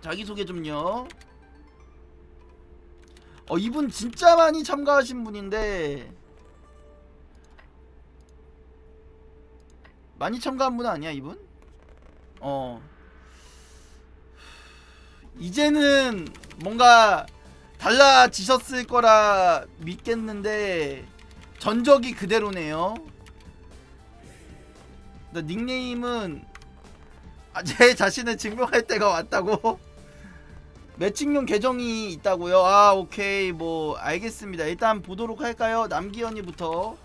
자기소개 좀요 어 이분 진짜 많이 참가하신 분인데 많이 참가한 분 아니야 이분? 어 이제는 뭔가 달라지셨을 거라 믿겠는데 전적이 그대로네요. 닉네임은 아, 제 자신을 증명할 때가 왔다고 매칭용 계정이 있다고요? 아 오케이 뭐 알겠습니다. 일단 보도록 할까요? 남기현이부터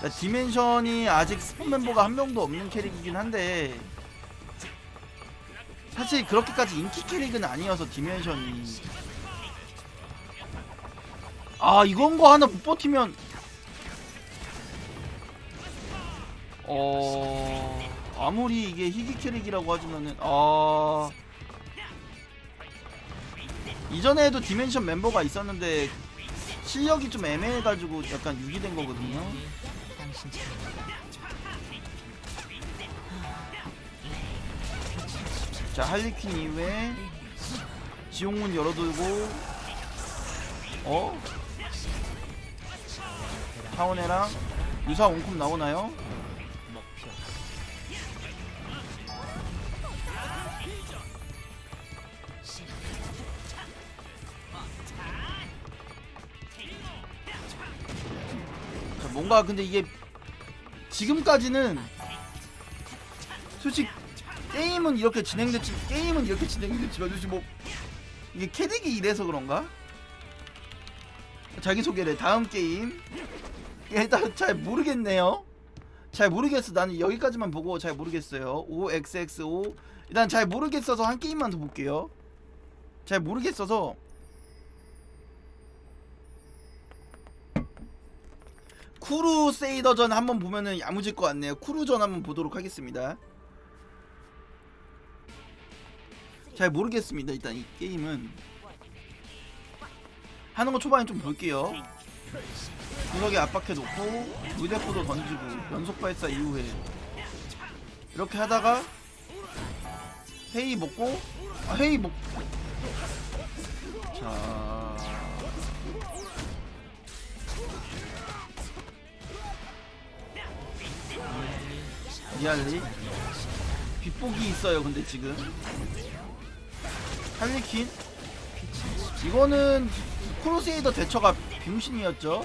자, 디멘션이 아직 스폰 멤버가 한 명도 없는 캐릭이긴 한데 사실 그렇게까지 인기 캐릭은 아니어서 디멘션이 아 이건 거 하나 못 버티면 어 아무리 이게 희귀 캐릭이라고 하지만은 아 이전에도 디멘션 멤버가 있었는데 실력이 좀 애매해가지고 약간 유기된 거거든요. 자 할리퀸 이후에 지옥문 열어두고 어? 타원해랑 유사 원콤 나오나요? 뭔가 근데 이게 지금까지는 솔직히 게임은 이렇게 진행됐지 게임은 이렇게 진행됐지만 요즘 뭐 이게 캐릭이 이래서 그런가? 자기소개를 다음 게임. 일단 잘 모르겠네요. 잘 모르겠어. 나는 여기까지만 보고 잘 모르겠어요. OXXO 일단 잘 모르겠어서 한 게임만 더 볼게요. 잘 모르겠어서 쿠루세이더전 한번 보면은 야무질 것 같네요. 쿠루전 한번 보도록 하겠습니다. 잘 모르겠습니다. 일단 이 게임은 하는 거 초반에 좀 볼게요. 구석에 압박해 놓고 무대포도 던지고 연속 발사 이후에 이렇게 하다가 회의 먹고 아, 회의 먹. 자. 리알리 빗복이 있어요 근데 지금. 할리퀸? 이거는 크루세이더 대처가 병신이었죠?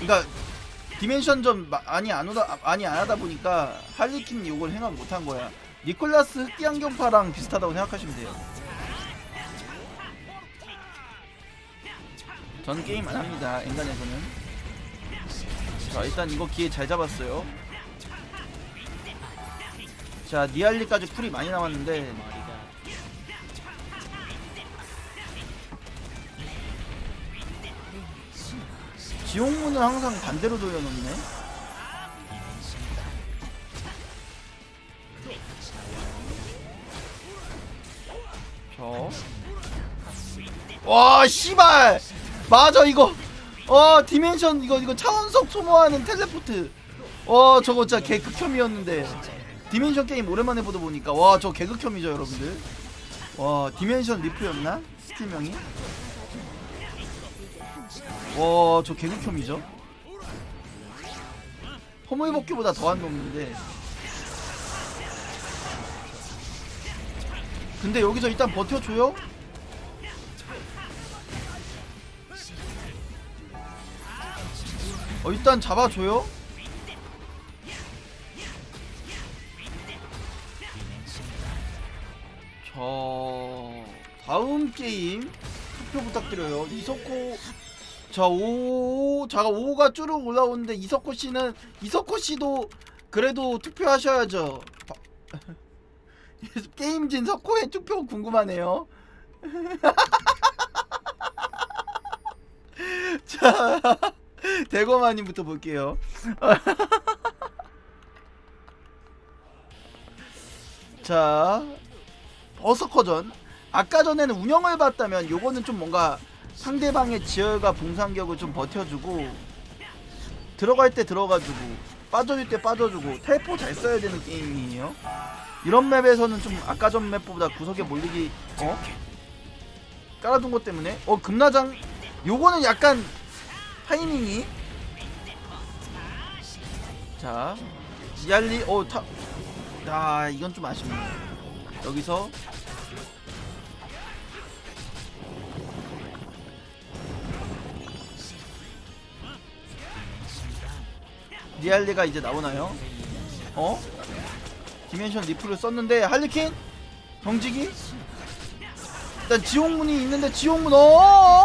그러니까 디멘션 좀 마- 많이 안 오다 아, 많이 안 하다 보니까 할리퀸 이걸 생각 못한 거야. 니콜라스 흑기 안경파랑 비슷하다고 생각하시면 돼요. 전 게임 안 합니다 엔간에서는. 자 일단 이거 기회 잘 잡았어요 자 니알리까지 쿨이 많이 남았는데. 지옥문은 항상 반대로 돌려놓네. 저 와 씨발! 맞아 이거. 어 디멘션 이거 이거 차원석 소모하는 텔레포트. 어 저거 진짜 개극혐이었는데 디멘션 게임 오랜만에 보다 보니까 와 저 개극혐이죠 여러분들 와 디멘션 리프였나 스팀명이 와, 저 개극혐이죠? 허물복귀보다 더한 놈인데. 근데 여기서 일단 버텨줘요? 어, 일단 잡아줘요? 저 다음 게임 투표 부탁드려요. 이석호 자, 오, 자가 5가 쭈룩 올라오는데 이석호 씨는 이석호 씨도 그래도 투표하셔야죠. 바- 게임진 석호의 투표 궁금하네요. 자, 대거마님부터 볼게요. 자, 버서커전. 아까 전에는 운영을 봤다면 요거는 좀 뭔가 상대방의 지혈과 봉상격을 좀 버텨주고 들어갈 때 들어가주고 빠져줄 때 빠져주고 텔포 잘 써야 되는 게임이에요. 이런 맵에서는 좀 아까 전 맵보다 구석에 몰리기 어? 깔아둔 것 때문에. 어 금나장. 요거는 약간 타이밍이. 자 지알리 어타아 이건 좀 아쉽네 여기서 리알리가 이제 나오나요? 어? 디멘션 리플을 썼는데 할리퀸? 경직이? 일단 지옥문이 있는데 지옥문 어?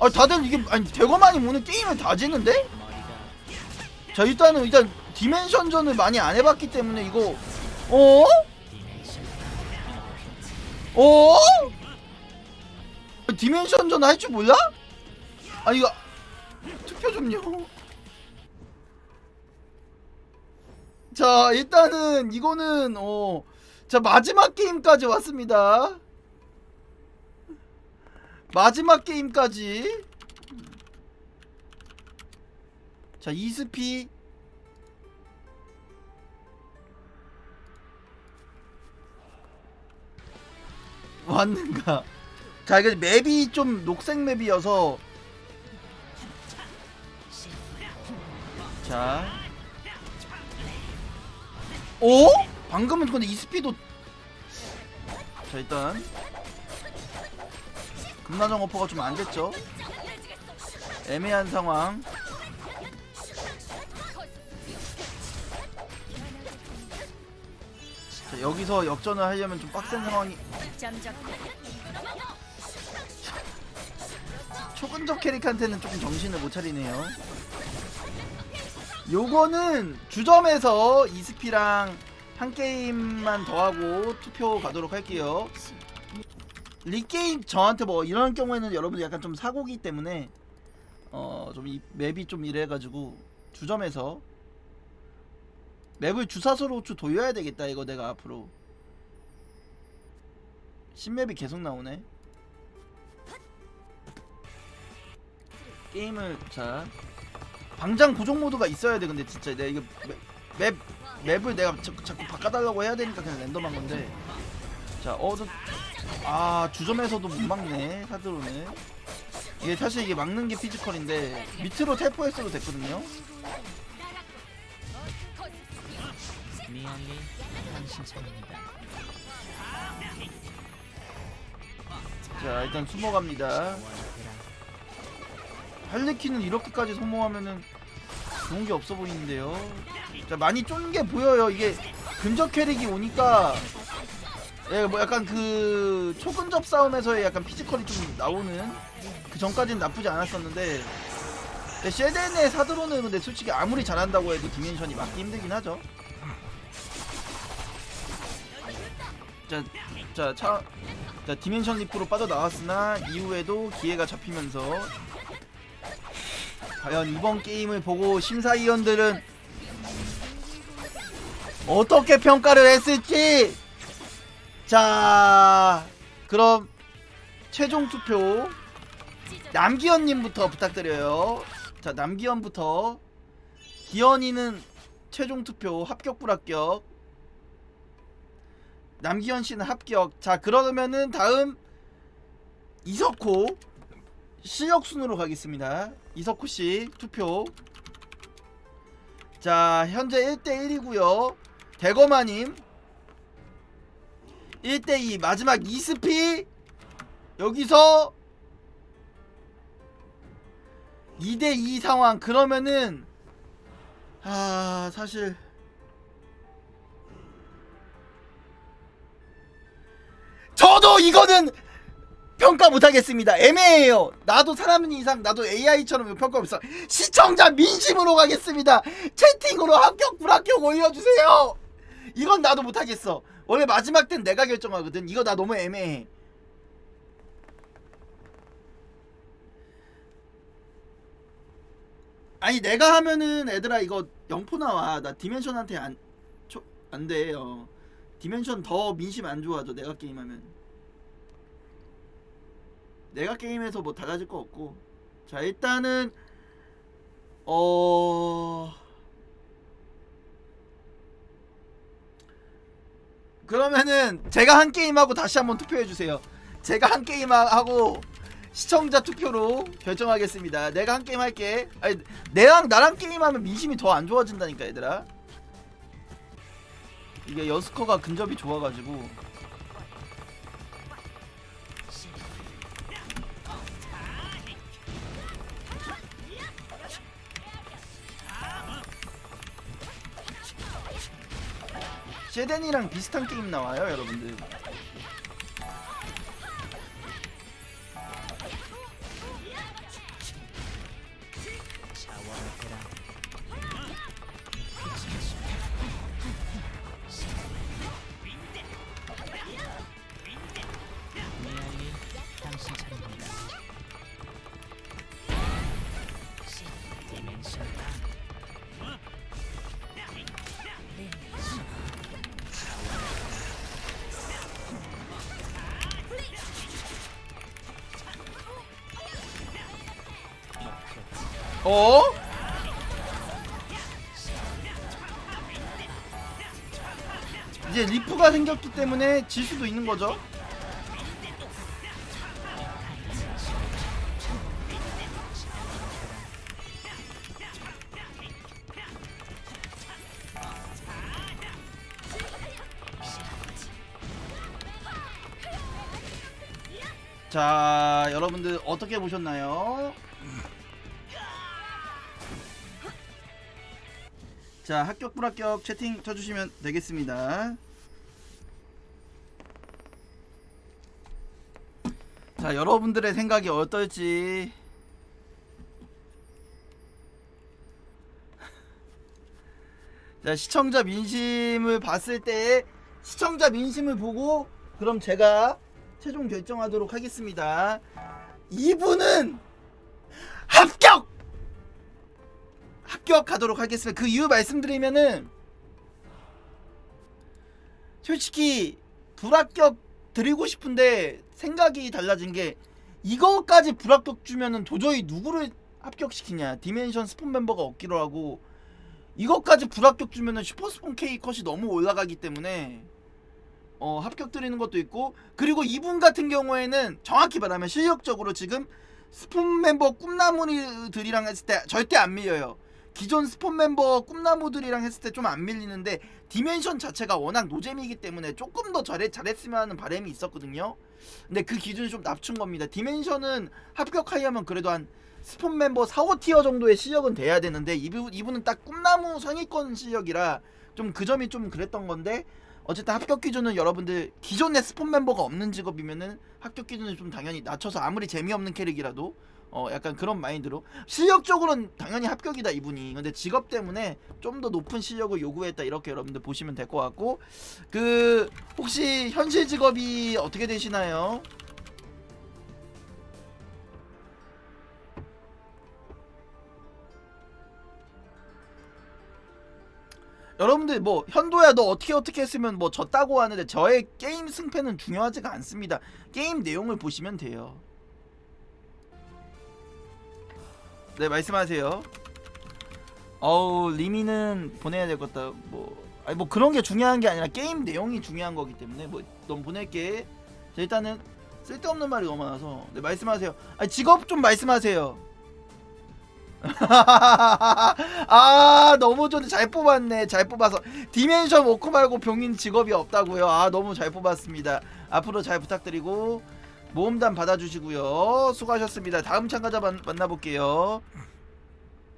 아 다들 이게 아니 대거만이 오늘 게임을 다 지는데? 자 일단은 일단 디멘션전을 많이 안 해봤기 때문에 이거 어? 디멘션 어? 디멘션전 할줄 몰라? 아 이거 투표 좀요. 자 일단은 이거는 어 자 마지막 게임까지 왔습니다. 마지막 게임까지 자 이스피 왔는가? 자 이게 맵이 좀 녹색 맵이어서. 자. 오? 방금은 근데 이 스피도 자 일단. 금나정 어퍼가 좀 안 됐죠? 애매한 상황. 자 여기서 역전을 하려면 좀 빡센 상황이 초근접 캐릭한테는 조금 정신을 못 차리네요. 요거는 주점에서 이스피랑 한 게임만 더 하고 투표 가도록 할게요. 리게임 저한테 뭐 이런 경우에는 여러분들 약간 좀 사고기 때문에 어 좀 이 맵이 좀 이래가지고 주점에서 맵을 주사서로 주 돌려야 되겠다 이거 내가 앞으로 신맵이 계속 나오네. 게임을 자. 방장 고정 모드가 있어야 돼 근데 진짜. 내가 이거 맵, 맵 맵을 내가 자꾸, 자꾸 바꿔달라고 해야 되니까 그냥 랜덤한 건데. 자어아 주점에서도 못 막네 사드로는. 이게 사실 이게 막는 게 피지컬인데 밑으로 텔포했어도 됐거든요. 미안리 당신 차례입니다. 자 일단 숨어갑니다 할리퀸은 이렇게까지 소모하면은 좋은 게 없어 보이는데요. 자 많이 쫀 게 보여요. 이게 근접 캐릭이 오니까 예, 뭐 약간 그 초근접 싸움에서의 약간 피지컬이 좀 나오는 그 전까지는 나쁘지 않았었는데 근데 쉐덴의 사드로는 근데 솔직히 아무리 잘한다고 해도 디멘션이 막기 힘들긴 하죠. 자, 자, 차, 자 디멘션 리프로 빠져나왔으나 이후에도 기회가 잡히면서 과연 이번 게임을 보고 심사위원들은 어떻게 평가를 했을지. 자 그럼 최종 투표 남기현님부터 부탁드려요. 자 남기현부터 기현이는 최종 투표 합격 불합격 남기현 씨는 합격 자 그러면은 다음 이석호 실력 순으로 가겠습니다. 이석호 씨 투표. 자, 현재 1대 1이고요. 대거마님 1대 2 마지막 이스피 여기서 2대 2 상황 그러면은 아, 사실 저도 이거는 평가 못하겠습니다. 애매해요. 나도 사람 이상 나도 AI처럼 평가 없어. 시청자 민심으로 가겠습니다. 채팅으로 합격 불합격 올려주세요. 이건 나도 못하겠어. 원래 마지막 땐 내가 결정하거든. 이거 나 너무 애매해. 아니 내가 하면은 애들아 이거 영포 나와. 나 디멘션한테 안, 초, 안 돼. 어. 디멘션 더 민심 안 좋아져. 내가 게임하면. 내가 게임에서 뭐 달라질 거 없고 자 일단은 어 그러면은 제가 한 게임하고 다시 한번 투표해 주세요. 제가 한 게임하고 시청자 투표로 결정하겠습니다. 내가 한 게임 할게. 아니 내랑 나랑 게임하면 민심이 더 안 좋아진다니까 얘들아. 이게 여스커가 근접이 좋아가지고 쉐덴이랑 비슷한 게임 나와요 여러분들 어? 이제 리프가 생겼기 때문에 질 수도 있는 거죠. 자, 여러분들 어떻게 보셨나요? 자 합격 불합격 채팅 쳐주시면 되겠습니다. 자 여러분들의 생각이 어떨지. 자 시청자 민심을 봤을 때 시청자 민심을 보고 그럼 제가 최종 결정하도록 하겠습니다. 이분은 합격! 합격하도록 하겠습니다. 그 이유 말씀드리면은 솔직히 불합격 드리고 싶은데 생각이 달라진 게 이거까지 불합격 주면은 도저히 누구를 합격시키냐 디멘션 스폰 멤버가 없기로 하고 이것까지 불합격 주면은 슈퍼스폰 K 컷이 너무 올라가기 때문에 어 합격 드리는 것도 있고 그리고 이분 같은 경우에는 정확히 말하면 실력적으로 지금 스폰 멤버 꿈나무들이랑 했을 때 절대 안 밀려요. 기존 스폰 멤버 꿈나무들이랑 했을 때 좀 안 밀리는데 디멘션 자체가 워낙 노잼이기 때문에 조금 더 잘했, 잘했으면 하는 바람이 있었거든요. 근데 그 기준이 좀 낮춘 겁니다. 디멘션은 합격하려면 그래도 한 스폰 멤버 4, 5티어 정도의 실력은 돼야 되는데 이분, 이분은 딱 꿈나무 상위권 실력이라 좀 그 점이 좀 그랬던 건데 어쨌든 합격 기준은 여러분들 기존에 스폰 멤버가 없는 직업이면은 합격 기준을 좀 당연히 낮춰서 아무리 재미없는 캐릭이라도 어 약간 그런 마인드로 실력적으로는 당연히 합격이다 이분이 근데 직업 때문에 좀 더 높은 실력을 요구했다 이렇게 여러분들 보시면 될 것 같고 그 혹시 현실 직업이 어떻게 되시나요? 여러분들 뭐 현도야 너 어떻게 어떻게 했으면 뭐 졌다고 하는데 저의 게임 승패는 중요하지가 않습니다. 게임 내용을 보시면 돼요. 네 말씀하세요. 어우 리미는 보내야 될것 같다. 뭐 아니 뭐 그런 게 중요한 게 아니라 게임 내용이 중요한 거기 때문에 뭐 넌 보낼게. 자, 일단은 쓸데없는 말이 너무 많아서 네 말씀하세요. 아니 직업 좀 말씀하세요. 아 너무 좋네 잘 뽑았네 잘 뽑아서 디멘션 워크 말고 병인 직업이 없다고요 아 너무 잘 뽑았습니다 앞으로 잘 부탁드리고 모험단 받아주시고요. 수고하셨습니다. 다음 참가자 만, 만나볼게요